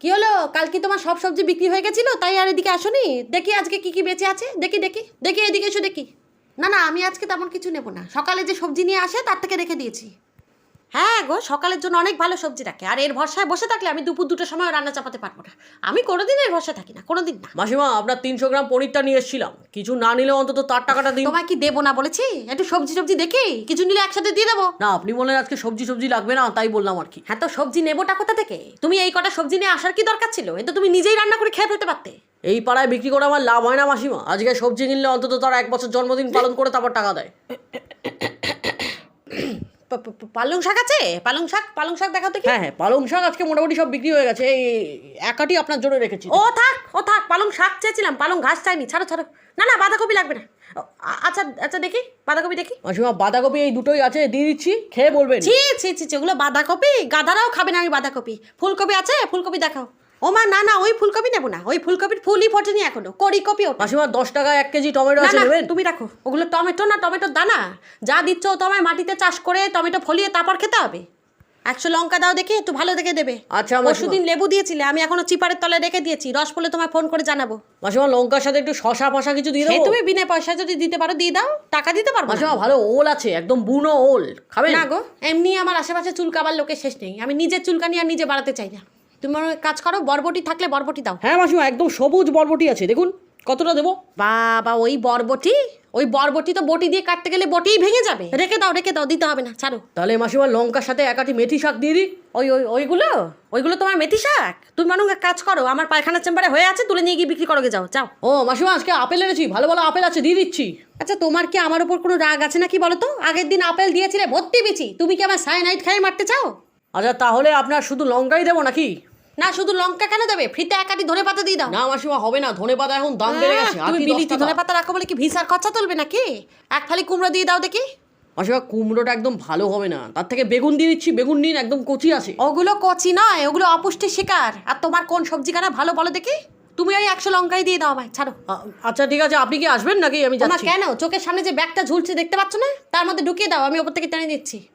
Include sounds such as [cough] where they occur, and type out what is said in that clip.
কি হলো? কাল কি তোমার সব সবজি বিক্রি হয়ে গেছিল, তাই আর এদিকে আসোনি? দেখি আজকে কি কি বেঁচে আছে। দেখি দেখি দেখি এদিকে এসো দেখি। না না, আমি আজকে তেমন কিছু নেব না। সকালে যে সবজি নিয়ে আসে, তার থেকে রেখে দিয়েছি। হ্যাঁ গো সকালের জন্য অনেক ভালো সবজি রাখে। আর এর ভরসায় বসে থাকলে আমি দুপুর দুটোর সময় রান্না চাপাতে পারব না। আমি কোনোদিন এর ভরসায় থাকি না কোনোদিন না। মাসিমা আপনার তিনশো গ্রাম পনিরটা নিয়ে এসেছিলাম। কিছু না নিলেও অন্তত তার টাকাটা দিন। তোমায় কি দেবো না বলেছি? একটু সবজি সবজি দেখি কিছু নিলে একসাথে দিয়ে দেবো। না আপনি বলেন আজকে সবজি সবজি লাগবে না তাই বললাম আর কি। হ্যাঁ তো সবজি নেবোটা কোথা থেকে? তুমি এই কটা সবজি নিয়ে আসার কি দরকার ছিল? এ তো তুমি নিজেই রান্না করে খেয়ে ফেলতে পারতে। এই পাড়ায় বিক্রি করে আমার লাভ হয় না মাসিমা। আজকে সবজি কিনলে অন্তত তারা এক বছর জন্মদিন পালন করে তারপর টাকা দেয়। [coughs] পালং শাক আছে? পালং শাক পালং শাক দেখাও তো কি হ্যাঁ হ্যাঁ পালং শাক আজকে মোটামুটি সব বিক্রি হয়ে গেছে। এই একাটি আপনার জন্য রেখেছি। ও থাক ও থাক পালং শাক চেয়েছিলাম পালং ঘাস চাইনি ছাড়ো ছাড়ো। না না বাঁধাকপি লাগবে না। আচ্ছা আচ্ছা দেখি বাঁধাকপি দেখি। মাসিমা বাঁধাকপি এই দুটোই আছে দিয়ে দিচ্ছি খেয়ে বলবেন। ছি ছি ছি ছি, ওগুলো বাঁধাকপি গাধারাও খাবে না আমি বাঁধাকপি। ফুলকপি আছে ফুলকপি দেখাও। ও মা না না ওই ফুলকপি নেব না। ওই ফুলকপির ফুলই ফোটেনি এখনও। কড়ি কপি ওটা। মাসিমা দশ টাকা এক কেজি টমেটো আছে নেবেন? তুমি রাখো। ওগুলো টমেটো না টমেটোর দানা। যা দিচ্ছ ও তোমায় মাটিতে চাষ করে টমেটো ফলিয়ে তারপর খেতে হবে। একশো লঙ্কা দাও দেখি একটু ভালো দেখে দেবে। আচ্ছা, মাসিমা। পরশু দিন লেবু দিয়েছিলে আমি এখনও চিপারের তলায় রেখে দিয়েছি। রস পড়লে তোমায় ফোন করে জানাব। মাসিমা লঙ্কার সাথে একটু শশা ফশা কিছু দিয়ে দেবো? তুমি বিনা পয়সা যদি দিতে পারো দিয়ে দাও। টাকা দিতে পারব। মাসিমা ভালো ওল আছে একদম বুনো ওল। খাবে না গো এমনি আমার আশেপাশে চুলকাবার লোকের শেষ নেই। আমি নিজের চুলকানি আর নিজে বাড়াতে চাই না। তুমি কাজ করো বরবটি থাকলে বরবটি দাও। হ্যাঁ মাসিমা একদম সবুজ বরবটি আছে দেখুন কতটা দেবো? বাবা ওই বরবটি? ওই বরবটি তো বটি দিয়ে কাটতে গেলে বটিই ভেঙে যাবে। রেখে দাও রেখে দাও দিতে হবে না ছাড়ো। তাহলে মাসিমা লঙ্কার সাথে একাটি মেথি শাক দিয়ে দিই। ওই ওই ওইগুলো? ওইগুলো তোমার মেথি শাক? তুমি মানুষ কাজ করো আমার পায়খানার চেম্বারে হয়ে আছে তুলে নিয়ে গিয়ে বিক্রি করো যাও যাও। ও মাসিমা আজকে আপেল এনেছি ভালো ভালো আপেল আছে দিয়ে দিচ্ছি। আচ্ছা তোমার কি আমার উপর কোনো রাগ আছে নাকি বলো তো? আগের দিন আপেল দিয়েছিলে ভর্তি বিচি। তুমি কি আমার সায়ানাইট খাইয়ে মারতে চাও? আচ্ছা তাহলে আপনার শুধু লঙ্কাই দেবো নাকি? না শুধু লঙ্কা কেন দেবে? ফ্রিতে একাটি ধরে পাতা দিয়ে দাও। না মাসিমা হবে না ধনে পাতা এখন দাম বেড়ে গেছে। তুমি দশ বিলিতি টাকা। ধরে পাতা রাখো বলে কি ভিসার খরচা তুলবে নাকি? এক ফালি কুমড়ো দিয়ে দাও দেখি। মাসিমা কুমড়োটা একদম ভালো হবে না। তার থেকে বেগুন দিয়ে দিচ্ছি। বেগুন নিন একদম কচি আছে। ওগুলো কচি নয় ওগুলো অপুষ্টির শিকার। আর তোমার কোন সবজি কানা ভালো বলো দেখি। তুমি ওই একশো লঙ্কাই দিয়ে দাও আমায় ছাড়ো। আ- আচ্ছা ঠিক আছে আপনি কি আসবেন নাকি আমি যাচ্ছি? কেন? চোখের সামনে যে ব্যাগটা ঝুলছে দেখতে পাচ্ছ না? তার মধ্যে ঢুকিয়ে দাও আমি ওপর থেকে টেনে দিচ্ছি